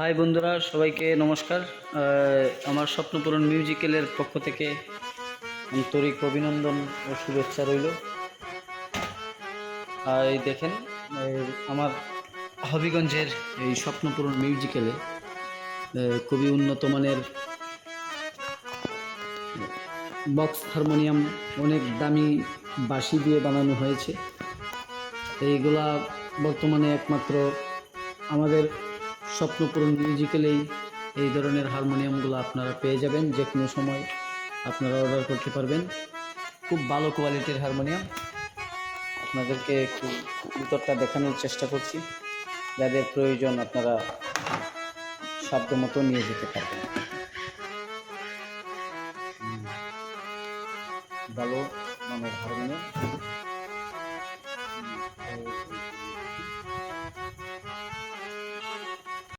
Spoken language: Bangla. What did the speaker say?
হাই বন্ধুরা, সবাইকে নমস্কার। আমার স্বপ্নপূরণ মিউজিক্যালের পক্ষ থেকে আন্তরিক অভিনন্দন ও শুভেচ্ছা রইল। আর এই দেখেন আমার হবিগঞ্জের এই স্বপ্নপূরণ মিউজিক্যালে খুবই উন্নত মানের বক্স হারমোনিয়াম, অনেক দামি বাঁশি দিয়ে বানানো হয়েছে। এইগুলা বর্তমানে একমাত্র আমাদের স্বপ্নপূরণ মিউজিক্যালেই এই ধরনের হারমোনিয়ামগুলো আপনারা পেয়ে যাবেন যে কোনো সময় আপনারা অর্ডার করতে পারবেন। খুব ভালো কোয়ালিটির হারমোনিয়াম আপনাদেরকে একটু ভিতরটা দেখানোর চেষ্টা করছি। যাদের প্রয়োজন আপনারা সাধ্য মতো নিয়ে যেতে পারবেন। ভালো মানের হারমোনিয়াম